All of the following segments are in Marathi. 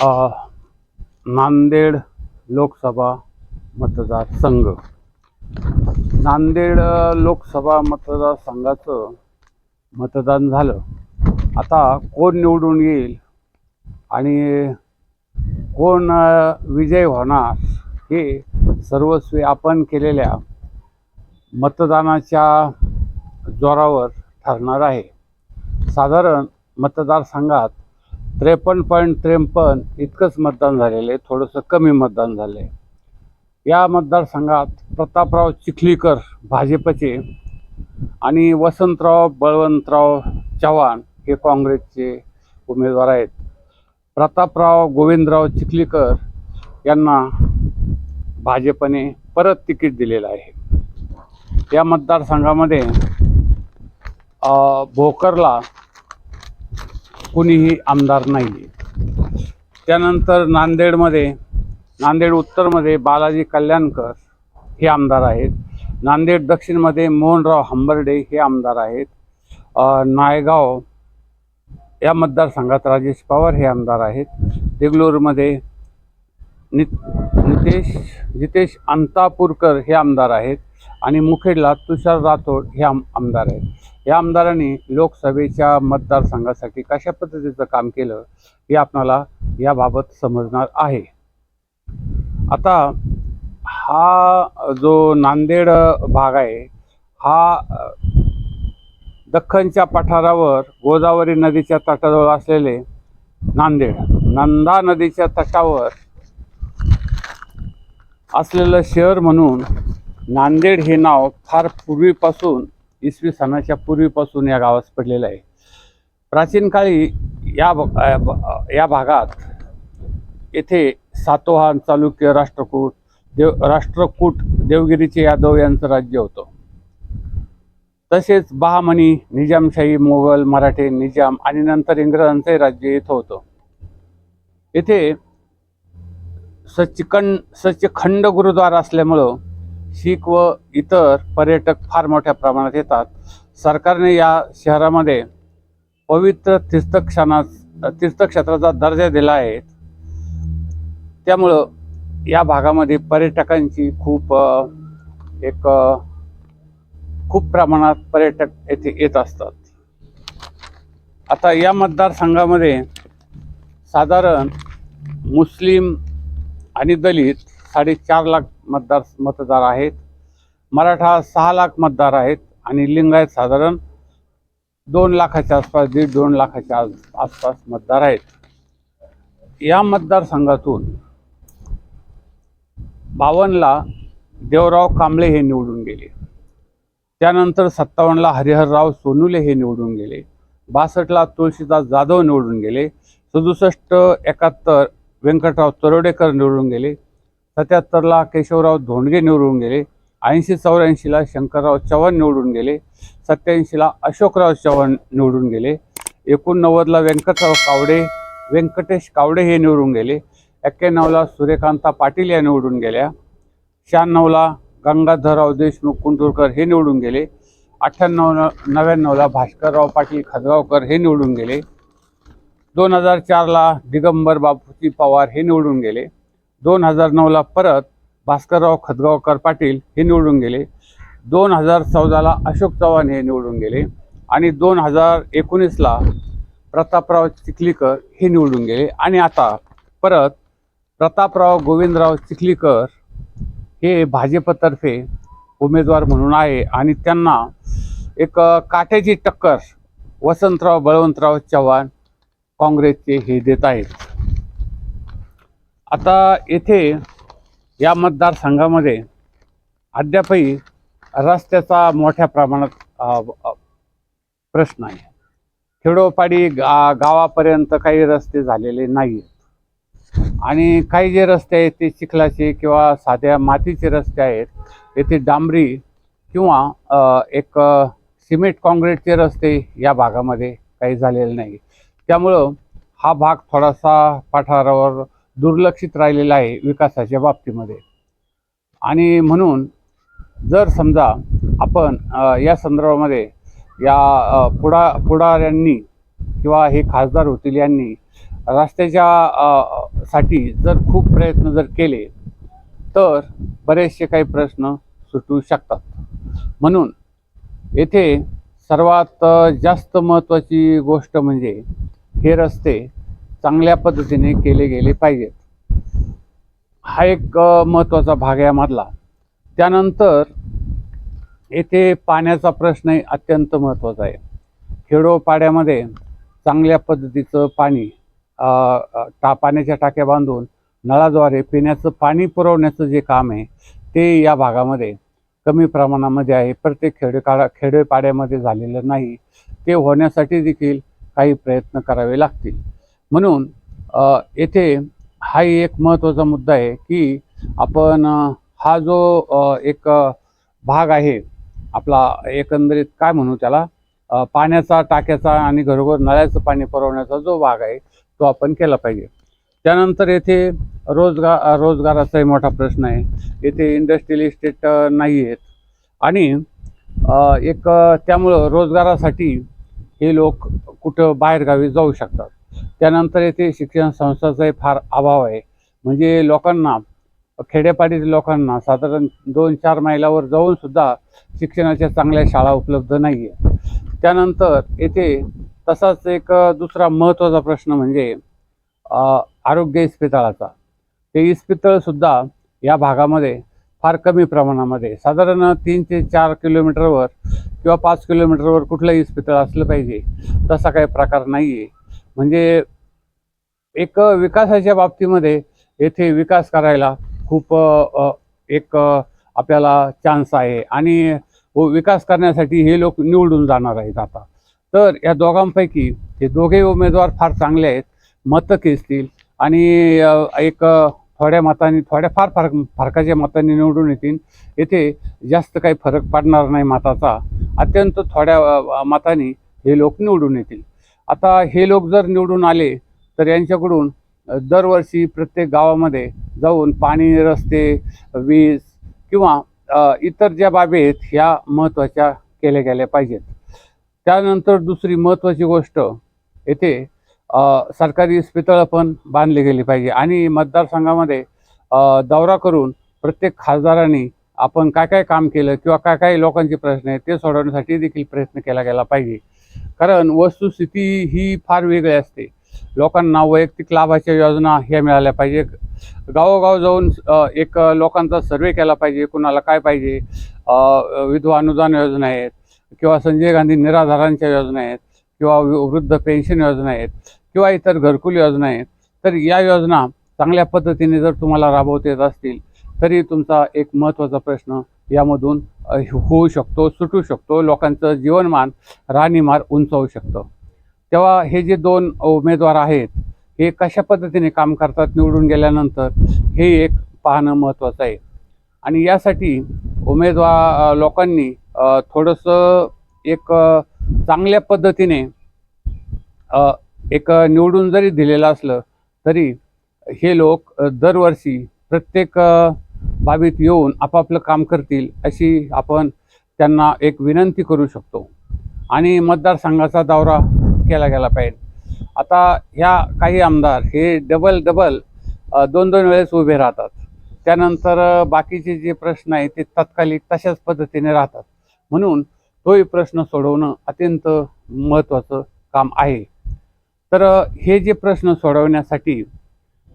नांदेड लोकसभा मतदारसंघ. नांदेड लोकसभा मतदारसंघाचं मतदान झालं. आता कोण निवडून येईल आणि कोण विजय होणार हे सर्वस्वी आपण केलेल्या मतदानाच्या जोरावर ठरणार आहे. साधारण मतदारसंघात त्रेपन्न पॉईंट त्रेपन्न इतकंच मतदान झालेलं आहे. थोडंसं कमी मतदान झालं आहे या मतदारसंघात प्रतापराव चिखलीकर भाजपचे आणि वसंतराव बळवंतराव चव्हाण हे काँग्रेसचे उमेदवार आहेत. प्रतापराव गोविंदराव चिखलीकर यांना भाजपने परत तिकीट दिलेलं आहे. या मतदारसंघामध्ये भोकरला कुणीही आमदार नाही त्यानंतर नांदेडमध्ये नांदेड उत्तरमध्ये बालाजी कल्याणकर हे आमदार आहेत. नांदेड दक्षिणमध्ये मोहनराव हंबर्डे हे आमदार आहेत. नायगाव या मतदारसंघात राजेश पवार हे आमदार आहेत. देगलूरमध्ये नि नितेश जितेश अंतापूरकर हे आमदार आहेत आणि मुखेडला तुषार राठोड हे आम आमदार आहेत. या आमदारांनी लोकसभेच्या मतदारसंघासाठी कशा पद्धतीचं काम केलं हे आपणाला याबाबत समजणार आहे. आता हा जो नांदेड भाग आहे हा दख्खनच्या पठारावर गोदावरी नदीच्या तटाजवळ असलेले नांदेड नंदा नदीच्या तटावर असलेलं शहर म्हणून नांदेड हे नाव फार पूर्वीपासून इसवी सणाच्या पूर्वीपासून या गावास पडलेलं आहे. प्राचीन काळी या या भागात येथे सातोहान चालुक्य राष्ट्रकूट देव राष्ट्रकूट देवगिरीचे यादव यांचं राज्य होतं. तसेच बहामणी निजामशाही मोगल मराठे निजाम आणि नंतर इंग्रजांचंही राज्य येथं होतं. येथे सच्चिखंड सचखंड गुरुद्वार असल्यामुळं शीख व इतर पर्यटक फार मोठ्या प्रमाणात येतात. सरकारने या शहरामध्ये पवित्र तीर्थक्षणा तीर्थक्षेत्राचा दर्जा दिला आहे. त्यामुळं या भागामध्ये पर्यटकांची खूप एक खूप प्रमाणात पर्यटक येथे येत असतात. आता या मतदारसंघामध्ये साधारण मुस्लिम आणि दलित साडेचार लाख मतदार मतदार आहेत. मराठा सहा लाख मतदार आहेत आणि लिंगायत साधारण दोन लाखाच्या आसपास दीड दोन लाखाच्या आस- आसपास मतदार आहेत. या मतदारसंघातून बावनला देवराव कांबळे हे निवडून गेले. त्यानंतर सत्तावन्नला हरिहरराव सोनुले हे निवडून गेले. बासष्टला तुळशीदास जाधव निवडून गेले. सदुसष्ट एकाहत्तर व्यंकटराव तरोडेकर निवडून गेले सत्याहत्तरला केशवराव धोंडगे निवडून गेले ऐंशी चौऱ्याऐंशीला शंकरराव चव्हाण निवडून गेले सत्याऐंशीला अशोकराव चव्हाण निवडून गेले एकोणनव्वदला व्यंकटराव कावडे व्यंकटेश कावडे हे निवडून गेले एक्क्याण्णवला सूर्यकांता पाटील या निवडून गेल्या शहाण्णवला गंगाधरराव देशमुख कुंटूरकर हे निवडून गेले अठ्ठ्याण्णव नव्याण्णवला भास्करराव पाटील खदगावकर हे निवडून गेले दोन हजार चारला दिगंबर बापूजी पवार हे निवडून गेले. दोन हजार नऊला परत भास्करराव खदगावकर पाटील हे निवडून गेले. दोन हजार चौदाला अशोक चव्हाण हे निवडून गेले. आणि दोन हजार एकोणीसला प्रतापराव चिखलीकर हे निवडून गेले. आणि आता परत प्रतापराव गोविंदराव चिखलीकर हे भाजपतर्फे उमेदवार म्हणून आहे. आणि त्यांना एक काट्याची टक्कर वसंतराव बळवंतराव चव्हाण काँग्रेसचे हे देत आहेत. आता येथे या मतदारसंघामध्ये अद्यापही रस्त्याचा मोठ्या प्रमाणात प्रश्न आहे. खेडोपाडी गा गावापर्यंत काही रस्ते झालेले नाही आणि काही जे रस्ते आहेत ते चिखलाचे किंवा साध्या मातीचे रस्ते आहेत. येथे डांबरी किंवा एक सिमेंट काँक्रीटचे रस्ते या भागामध्ये काही झालेले नाही त्यामुळं हा भाग थोडासा पठारावर दुर्लक्षित राहिलेला आहे विकासाच्या बाबतीमध्ये. आणि म्हणून जर समजा आपण या संदर्भामध्ये या पुढा पुढाऱ्यांनी किंवा हे खासदार होतील यांनी रस्त्याच्या साठी जर खूप प्रयत्न जर केले तर बरेचसे काही प्रश्न सुटू शकतात. म्हणून येथे सर्वात जास्त महत्त्वाची गोष्ट म्हणजे हे रस्ते चांगल्या पद्धतीने केले गेले पाहिजेत. हा एक महत्त्वाचा भाग आहे यामधला त्यानंतर येथे पाण्याचा प्रश्नही अत्यंत महत्त्वाचा आहे. खेडोपाड्यामध्ये चांगल्या पद्धतीचं पाणी टा पाण्याच्या टाक्या बांधून नळाद्वारे पिण्याचं पाणी पुरवण्याचं जे काम आहे ते या भागामध्ये कमी प्रमाणामध्ये आहे. प्रत्येक खेडेकाडा खेडेपाड्यामध्ये झालेलं नाही. ते होण्यासाठी देखील काही प्रयत्न करावे लागतील. म्हणून येथे हा एक महत्त्वाचा मुद्दा आहे की आपण हा जो एक भाग आहे आपला एकंदरीत काय म्हणू त्याला पाण्याचा टाक्याचा आणि घरोघर नळ्याचं पाणी पुरवण्याचा जो भाग आहे तो आपण केला पाहिजे. त्यानंतर येथे रोजगार रोजगाराचाही मोठा प्रश्न आहे. येथे इंडस्ट्रियल इस्टेट नाही आहेत आणि एक त्यामुळं रोजगारासाठी हे लोक कुठं बाहेरगावी जाऊ शकतात. त्यानंतर येथे शिक्षण संस्थाचाही फार अभाव आहे. म्हणजे लोकांना खेड्यापाडीतील लोकांना साधारण दोन चार मैलावर जाऊन सुद्धा शिक्षणाच्या चांगल्या शाळा उपलब्ध नाही आहे त्यानंतर येथे तसाच एक दुसरा महत्त्वाचा प्रश्न म्हणजे आरोग्य इस्पितळाचा. ते इस्पितळसुद्धा या भागामध्ये फार कमी प्रमाणामध्ये. साधारण तीन ते चार किलोमीटरवर किंवा पाच किलोमीटरवर कुठलंही इस्पितळ असलं पाहिजे तसा काही प्रकार नाही आहे म्हणजे एक विकासाच्या बाबतीमध्ये येथे विकास करायला खूप एक आपल्याला चान्स आहे. आणि व विकास करण्यासाठी हे लोक निवडून जाणार आहेत आता. तर या दोघांपैकी हे दोघे उमेदवार फार चांगले आहेत मतं खेचतील आणि एक थोड्या मताने थोड्या फार फरक फरकाच्या मताने निवडून येतील. येथे जास्त काही फरक पडणार नाही मताचा. अत्यंत थोड्या मताने हे लोक निवडून येतील. आता हे लोक जर निवडून आले तर यांच्याकडून दरवर्षी प्रत्येक गावामध्ये जाऊन पाणी रस्ते वीज किंवा इतर ज्या बाबी आहेत ह्या महत्त्वाच्या केल्या गेल्या पाहिजेत. त्यानंतर दुसरी महत्त्वाची गोष्ट येथे सरकारी इस्पितळं पण बांधली गेली पाहिजे. आणि मतदारसंघामध्ये दौरा करून प्रत्येक खासदारांनी आपण काय काय काम केलं किंवा काय काय लोकांचे प्रश्न आहेत ते सोडवण्यासाठी देखील प्रयत्न केला गेला पाहिजे. कारण वस्तुस्थिती ही फार वेगळी असते. लोकांना वैयक्तिक लाभाच्या योजना ह्या मिळाल्या पाहिजे. गावोगाव जाऊन एक लोकांचा सर्वे केला पाहिजे. कुणाला काय पाहिजे? विधवा अनुदान योजना आहेत किंवा संजय गांधी निराधारांच्या योजना आहेत किंवा वृद्ध पेन्शन योजना आहेत. किंवा इतर घरकुल योजना आहेत तर या योजना चांगल्या पद्धतीने जर तुम्हाला राबवता येत असतील तरी तुमचा एक महत्त्वाचा प्रश्न यामधून होऊ शकतो सुटू शकतो. लोकांचं जीवनमान राहणीमान उंचावू शकतं. तेव्हा हे जे दोन उमेदवार आहेत हे कशा पद्धतीने काम करतात निवडून गेल्यानंतर हे एक पाहणं महत्त्वाचं आहे. आणि यासाठी उमेदवार लोकांनी थोडंसं एक चांगल्या पद्धतीने एक निवडून जरी दिलेलं असलं तरी हे लोक दरवर्षी प्रत्येक बाबीत येऊन आपापलं काम करतील अशी आपण त्यांना एक विनंती करू शकतो. आणि मतदारसंघाचा दौरा केला गेला पाहिजे. आता ह्या काही आमदार हे डबल डबल दोन दोन वेळेस उभे राहतात. त्यानंतर बाकीचे जे प्रश्न आहेत ते तात्कालिक तशाच पद्धतीने राहतात. म्हणून तोही प्रश्न सोडवणं अत्यंत महत्त्वाचं काम आहे. तर हे जे प्रश्न सोडवण्यासाठी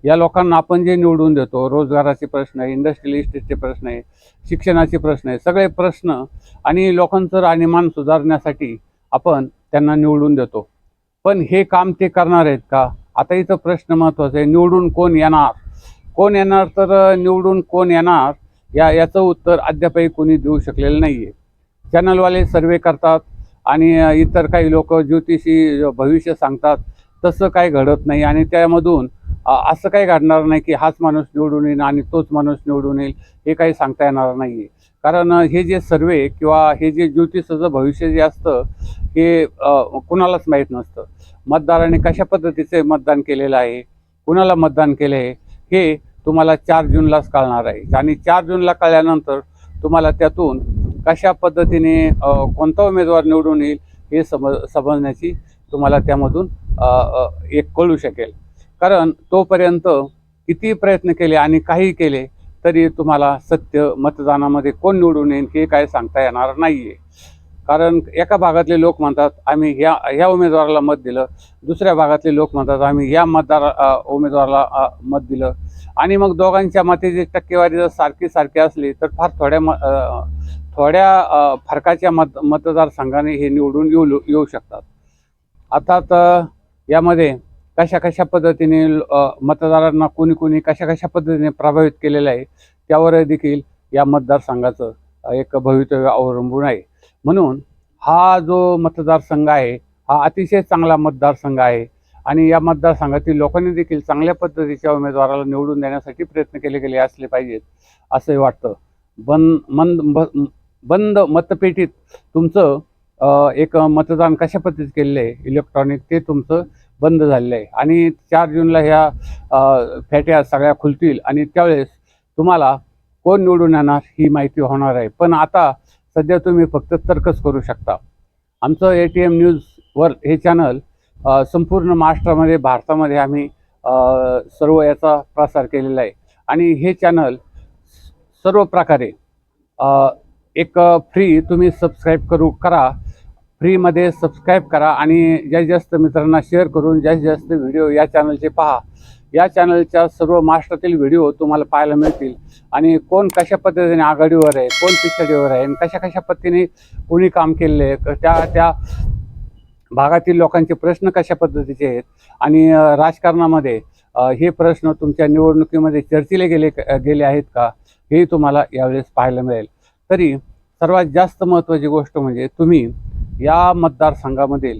या लोकांना आपण जे निवडून देतो रोजगाराचे प्रश्न आहे इंडस्ट्रियल इस्टेटचे प्रश्न आहे शिक्षणाचे प्रश्न आहे सगळे प्रश्न आणि लोकांचं राहणीमान सुधारण्यासाठी आपण त्यांना निवडून देतो. पण हे काम ते करणार आहेत का? आता इथं प्रश्न महत्त्वाचा आहे निवडून कोण येणार? कोण येणार तर निवडून कोण येणार? या याचं उत्तर अद्यापही कोणी देऊ शकलेलं नाही आहे चॅनलवाले सर्वे करतात आणि इतर काही लोक ज्योतिषी भविष्य सांगतात तसं काही घडत नाही आणि त्यामधून असं काही घडणार नाही की हाच माणूस निवडून येईल आणि तोच माणूस निवडून येईल हे काही सांगता येणार नाही आहे कारण हे जे सर्वे किंवा हे जे ज्योतिषाचं भविष्य जे असतं हे कुणालाच माहीत नसतं. मतदाराने कशा पद्धतीचे मतदान केलेलं आहे कुणाला मतदान केलं आहे हे तुम्हाला चार जूनलाच कळणार आहे. आणि चार जूनला कळल्यानंतर तुम्हाला त्यातून कशा पद्धतीने कोणता उमेदवार निवडून येईल हे समज समजण्याची तुम्हाला त्यामधून एक कळू शकेल. कारण तोपर्यंत किती प्रयत्न केले आणि काही केले तरी तुम्हाला सत्य मतदानामध्ये कोण निवडून येईल हे काय सांगता येणार नाही आहे कारण एका भागातले लोक म्हणतात आम्ही ह्या ह्या उमेदवाराला मत दिलं. दुसऱ्या भागातले लोक म्हणतात आम्ही या मतदार उमेदवाराला मत दिलं. आणि मग दोघांच्या मतेची टक्केवारी जर सारखी सारखी असली तर फार थोड्या म थोड्या फरकाच्या मत मतदारसंघाने हे निवडून येऊ येऊ शकतात. अर्थात यामध्ये कशा कशा पद्धतीने मतदारांना कोणी कोणी कशा कशा पद्धतीने प्रभावित केलेलं आहे त्यावर देखील या मतदारसंघाचं एक भवितव्य अवलंबून आहे. म्हणून हा जो मतदारसंघ आहे हा अतिशय चांगला मतदारसंघ आहे आणि या मतदारसंघातील लोकांनी देखील चांगल्या पद्धतीच्या उमेदवाराला निवडून देण्यासाठी प्रयत्न केले गेले असले पाहिजेत असंही वाटतं. बंद मंद ब- बंद मतपेटीत तुमचं एक मतदान कशा पद्धतीत केलेलं आहे इलेक्ट्रॉनिक ते तुमचं बंद झालेलं आहे. आणि चार जूनला ह्या फॅट्या सगळ्या खुलतील आणि त्यावेळेस तुम्हाला कोण निवडून येणार ही माहिती होणार आहे. पण आता सध्या तुम्ही फक्त तर्कच करू शकता. आमचं ए टी एम न्यूजवर हे चॅनल संपूर्ण महाराष्ट्रामध्ये भारतामध्ये आम्ही सर्व याचा प्रसार केलेला आहे. आणि हे चॅनल सर्व प्रकारे एक फ्री तुम्ही सबस्क्राईब करू करा. फ्रीमध्ये सबस्क्राईब करा आणि जास्तीत जास्त मित्रांना शेअर करून जास्तीत जास्त व्हिडिओ या चॅनलचे पहा. या चॅनलच्या सर्व महाराष्ट्रातील व्हिडिओ तुम्हाला पाहायला मिळतील. आणि कोण कशा पद्धतीने आघाडीवर आहे कोण पिछाडीवर आहे आणि कशा कशा पद्धतीने कोणी काम केलेलं आहे त्या त्या भागातील लोकांचे प्रश्न कशा पद्धतीचे आहेत? आणि राजकारणामध्ये हे प्रश्न तुमच्या निवडणुकीमध्ये चर्चिले गेले गेले आहेत का? हेही तुम्हाला यावेळेस पाहायला मिळेल. तरी सर्वात जास्त महत्त्वाची गोष्ट म्हणजे तुम्ही या मतदारसंघामधील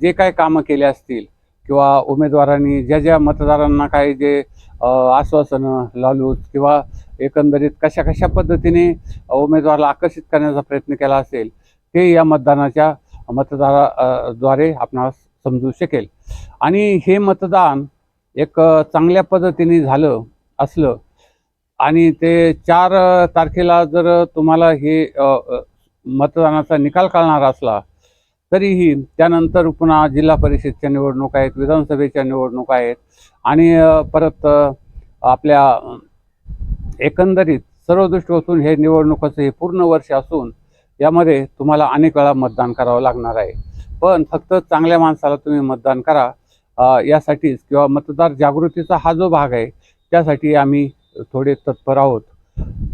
जे काय कामं केले असतील किंवा उमेदवारांनी ज्या ज्या मतदारांना काय जे आश्वासनं लालूच किंवा एकंदरीत कशा कशा पद्धतीने उमेदवाराला आकर्षित करण्याचा प्रयत्न केला असेल ते या मतदानाच्या मतदाराद्वारे द्वारे आपणास समजू शकेल. आणि हे मतदान एक चांगल्या पद्धतीने झालं असलं आणि ते चार तारखेला जर तुम्हाला हे मतदानाचा निकाल कळणार असला तरीही त्यानंतर पुन्हा जिल्हा परिषदच्या निवडणूक आहेत विधानसभेच्या निवडणूक आहेत आणि परत आपल्या एकंदरीत सर्व दृष्टीकोनातून हे निवडणुकाचं हे पूर्ण वर्ष असून यामध्ये तुम्हाला अनेक वेळा मतदान करावं लागणार आहे. पण फक्त चांगल्या माणसाला तुम्ही मतदान करा यासाठीच किंवा मतदार जागृतीचा हा जो भाग आहे त्यासाठी आम्ही थोडे तत्पर आहोत.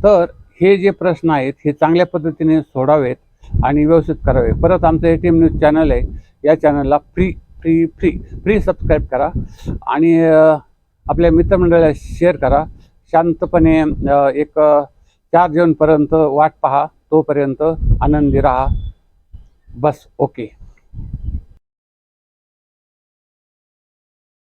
तर हे जे प्रश्न आहेत हे चांगल्या पद्धतीने सोडावेत आणि व्यवस्थित करावे. परत आमचं A T M news channel आहे. या चॅनलला free free free free subscribe करा आणि आपल्या मित्रमंडळाला शेअर करा. शांतपणे एक चार जूनपर्यंत वाट पहा. तोपर्यंत आनंदी राहा. बस ओके.